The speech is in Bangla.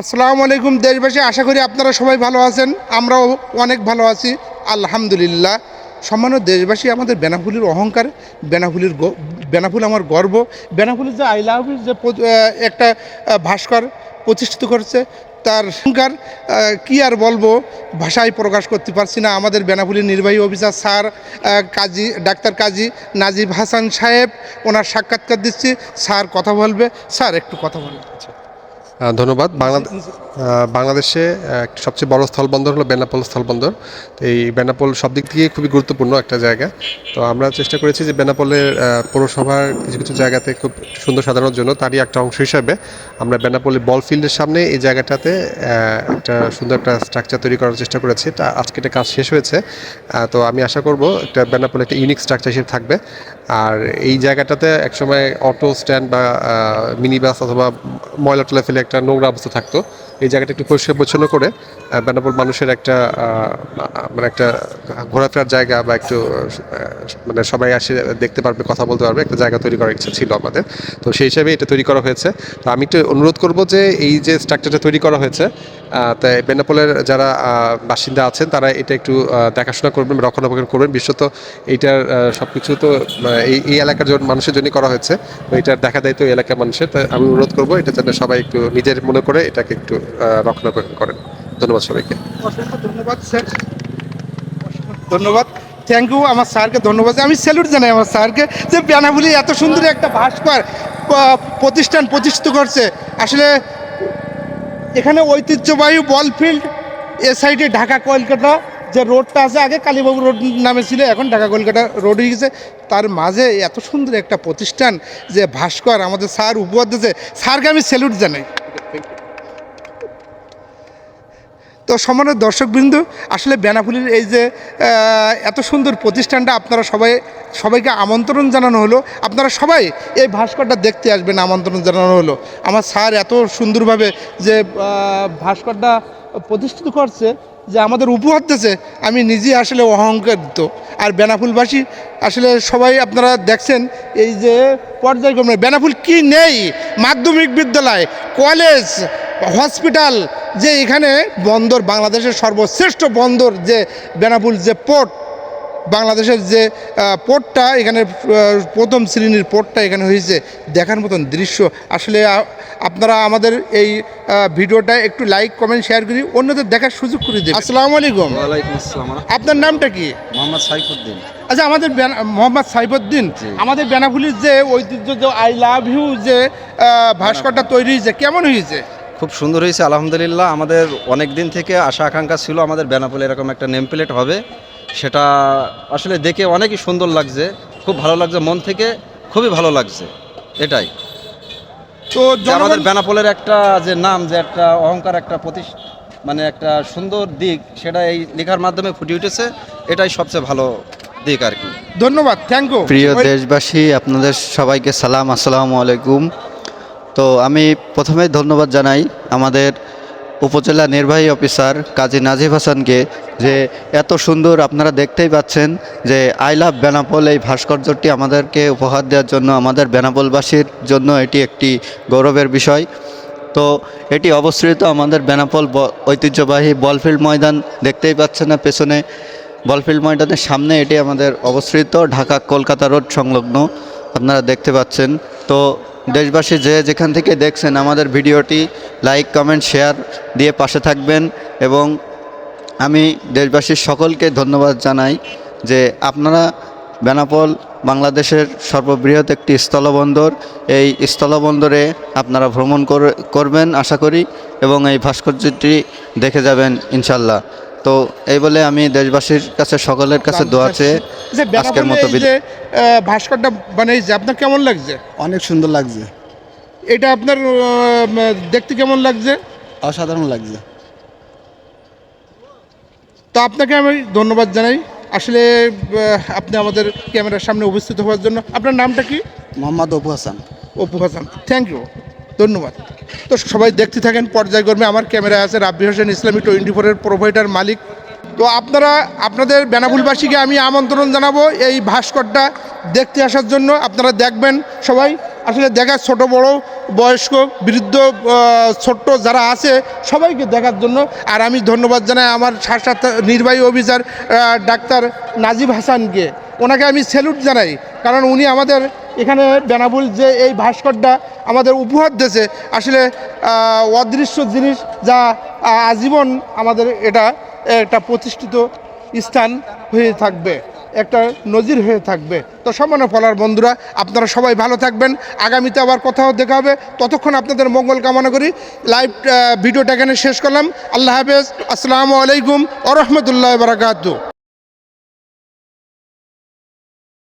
আসসালামু আলাইকুম, দেশবাসী, আশা করি আপনারা সবাই ভালো আছেন। আমরাও অনেক ভালো আছি, আলহামদুলিল্লাহ। সম্মান্য দেশবাসী, আমাদের বেনাফুলির অহংকার বেনাফুলির বেনাফুল আমার গর্ব। বেনাফুলির যে আই লাভ যে একটা ভাস্কর প্রতিষ্ঠিত করছে, তার অহংকার কি আর বলব, ভাষায় প্রকাশ করতে পারছি না। আমাদের বেনাফুলির নির্বাহী officer sir Kazi, doctor Kazi Najib Hasan সাহেব, ওনার সাক্ষাৎকার দিচ্ছি। স্যার কথা বলবে। স্যার, একটু কথা বলবে ধন্যবাদ। বাংলাদেশ বাংলাদেশে সবচেয়ে বড় স্থলবন্দর হলো বেনাপোল স্থলবন্দর। তো এই বেনাপোল সব দিক থেকে খুবই গুরুত্বপূর্ণ একটা জায়গা। তো আমরা চেষ্টা করেছি যে বেনাপোলের পৌরসভার কিছু কিছু জায়গাতে খুব সুন্দর সাজানোর জন্য, তারই একটা অংশ হিসাবে আমরা বেনাপোলের বল ফিল্ডের সামনে এই জায়গাটাতে একটা সুন্দর একটা স্ট্রাকচার তৈরি করার চেষ্টা করেছি। তা আজকে এটা কাজ শেষ হয়েছে। তো আমি আশা করব একটা বেনাপোল একটা ইউনিক স্ট্রাকচার হিসেবে থাকবে। আর এই জায়গাটাতে একসময় অটো স্ট্যান্ড বা মিনি বাস অথবা ময়লা টলা ফেলে একটা নোংরা অবস্থা থাকতো। এই জায়গাটা একটু পরিষ্কার পরিচ্ছন্ন করে বেনাপোল মানুষের একটা মানে একটা ঘোরাফেরার জায়গা বা একটু মানে সবাই আসে, দেখতে পারবে, কথা বলতে পারবে, একটা জায়গা তৈরি করার ইচ্ছা ছিল আমাদের। তো সেই হিসাবে এটা তৈরি করা হয়েছে। তো আমি একটু অনুরোধ করব যে এই যে স্ট্রাকচারটা তৈরি করা হয়েছে তাই বেনাপোলের যারা বাসিন্দা আছেন, তারা এটা একটু দেখাশোনা করবেন, রক্ষণাবেক্ষণ করবেন। বিশেষত এইটার সব কিছু তো এই এই এলাকার জন্য মানুষের জন্যই করা হয়েছে। তো এটার দেখা দায়িত্ব এই এলাকার মানুষের। তাই আমি অনুরোধ করব, এটা যেন সবাই একটু নিজের মনে করে এটাকে একটু রক্ষণাবেক্ষণ করেন। ধন্যবাদ সবাইকে। অসংখ্য ধন্যবাদ, স্যার। ধন্যবাদ। থ্যাংক ইউ আমার স্যারকে ধন্যবাদ। আমি স্যালুট জানাই আমার স্যারকে যে বেনাবুলি এত সুন্দর একটা ভাস্কর প্রতিষ্ঠান প্রতিষ্ঠিত করছে। আসলে এখানে ঐতিহ্যবাহী বল ফিল্ড এ সাইডে ঢাকা কলকাতা যে রোডটা আছে, আগে কালীবাবু রোড নামে ছিল, এখন ঢাকা কলকাতা রোড হয়ে গেছে। তার মাঝে এত সুন্দর একটা প্রতিষ্ঠান যে ভাস্কর, আমাদের স্যার উপহার দিয়েছে। স্যারকে আমি স্যালুট জানাই। তো সমানের দর্শকবৃন্দ, আসলে বেনাফুলির এই যে এত সুন্দর প্রতিষ্ঠানটা আপনারা সবাই, সবাইকে আমন্ত্রণ জানানো হলো। আপনারা সবাই এই ভাস্করটা দেখতে আসবেন, আমন্ত্রণ জানানো হলো। আমার স্যার এত সুন্দরভাবে যে ভাস্করটা প্রতিষ্ঠিত করছে, যে আমাদের উপহার দিয়েছে, আমি নিজে আসলে অহংকারিত আর বেনাফুলবাসী আসলে সবাই আপনারা দেখছেন, এই যে পর্যায়ক্রমে বেনাফুল কি নেই? মাধ্যমিক বিদ্যালয়, কলেজ হসপিটাল যে এখানে বন্দর বাংলাদেশের সর্বশ্রেষ্ঠ বন্দর যে বেনাপুল যে পোর্ট বাংলাদেশের যে পোর্টটা এখানে প্রথম শ্রেণির পোর্টটা এখানে হয়েছে। দেখার মতন দৃশ্য। আসলে আপনারা আমাদের এই ভিডিওটা একটু লাইক কমেন্ট শেয়ার করি অন্যদের দেখার সুযোগ করে দিন আসসালামু আলাইকুম। আপনার নামটা কি? মোহাম্মদ সাইফুদ্দিন। আচ্ছা আমাদের মোহাম্মদ সাইফুদ্দিন আমাদের বেনাপুলির যে ঐতিহ্য যে আই লাভ ইউ যে ভাস্করটা তৈরি হয়েছে কেমন হয়েছে? খুব সুন্দর হয়েছে আলহামদুলিল্লাহ। আমাদের অনেক দিন থেকে আশা আকাঙ্ক্ষা ছিল আমাদের বেনাপোলে এরকম একটা নেম প্লেট হবে। সেটা আসলে দেখে অনেকই সুন্দর লাগছে খুব ভালো লাগছে মন থেকে খুবই ভালো লাগছে এটাই। তো আমাদের বেনাপোলের একটা যে নাম যে একটা অহংকার একটা প্রতি মানে একটা সুন্দর দিক সেটা এই লেখার মাধ্যমে ফুটে উঠেছে এটাই সবচেয়ে ভালো দিক আর কি। ধন্যবাদ থ্যাংক ইউ প্রিয় দেশবাসী আপনাদের সবাইকে সালাম আসসালামু আলাইকুম। তো আমি প্রথমেই ধন্যবাদ জানাই আমাদের উপজেলা নির্বাহী অফিসার কাজী নাজিব হাসানকে যে এত সুন্দর আপনারা দেখতেই পাচ্ছেন যে আই লাভ বেনাপোল এই ভাস্কর্যটি আমাদেরকে উপহার দেওয়ার জন্য, আমাদের বেনাপোলবাসীর জন্য এটি একটি গৌরবের বিষয়। তো এটি অবস্থিত আমাদের বেনাপোল ঐতিহ্যবাহী বলফিল্ড ময়দান, দেখতেই পাচ্ছেন না পেছনে। বলফিল্ড ময়দানের সামনে এটি আমাদের অবস্থিত ঢাকা কলকাতা রোড সংলগ্ন, আপনারা দেখতে পাচ্ছেন। তো দেশবাসী যে যেখান থেকে দেখছেন আমাদের ভিডিওটি, লাইক, কমেন্ট, শেয়ার দিয়ে পাশে থাকবেন এবং আমি দেশবাসীর সকলকে ধন্যবাদ জানাই যে আপনারা বেনাপোল বাংলাদেশের সর্ববৃহৎ একটি স্থলবন্দর, এই স্থলবন্দরে আপনারা ভ্রমণ কর- করবেন আশা করি এবং এই ভাস্কর্যটি দেখে যাবেন ইনশাল্লাহ। তো এই বলে আমি দেশবাসীর কাছে সকলের কাছে দোয়া চেয়ে যে আজকের মতো ভাস্করটা বানিয়েছে আপনার কেমন লাগছে? অনেক সুন্দর লাগছে। এটা আপনার দেখতে কেমন লাগছে? অসাধারণ লাগছে। তো আপনাকে আমি ধন্যবাদ জানাই। আসলে আপনি আমাদের ক্যামেরার সামনে উপস্থিত হওয়ার জন্য। আপনার নামটা কি? মোহাম্মদ অপু হাসান। অপু হাসান। থ্যাংক ইউ ধন্যবাদ। তো সবাই দেখতে থাকেন, পর্যায়ক্রমে আমার ক্যামেরা আছে রাব্বি হোসেন ইসলামী টোয়েন্টি ফোরের প্রোভাইডার মালিক। তো আপনারা, আপনাদের বেনাবুলবাসীকে আমি আমন্ত্রণ জানাব এই ভাস্করটা দেখতে আসার জন্য। আপনারা দেখবেন সবাই আসলে দেখার ছোট বড়, বয়স্ক, বৃদ্ধ ছোট্ট যারা আছে, সবাইকে দেখার জন্য। আর আমি ধন্যবাদ জানাই আমার সাক্ষাৎ নির্বাহী অফিসার ডাক্তার নাজিব হাসানকে। ওনাকে আমি স্যালুট জানাই, কারণ উনি আমাদের এখানে বেনাবুল যে এই ভাস্করটা আমাদের উপহার দিয়েছে, আসলে অদৃশ্য জিনিস যা আজীবন আমাদের এটা একটা প্রতিষ্ঠিত স্থান হয়ে থাকবে। একটা নজির হয়ে থাকবে। তো সমানে ফলার বন্ধুরা, আপনারা সবাই ভালো থাকবেন। আগামীতে আবার কোথাও দেখা হবে। ততক্ষণ আপনাদের মঙ্গল কামনা করি। লাইভ ভিডিওটা এখানে শেষ করলাম। আল্লাহ হাফেজ। আসসালামু আলাইকুম ওরহমতুল্লাহ রহমতুল্লাহ বারাকাতু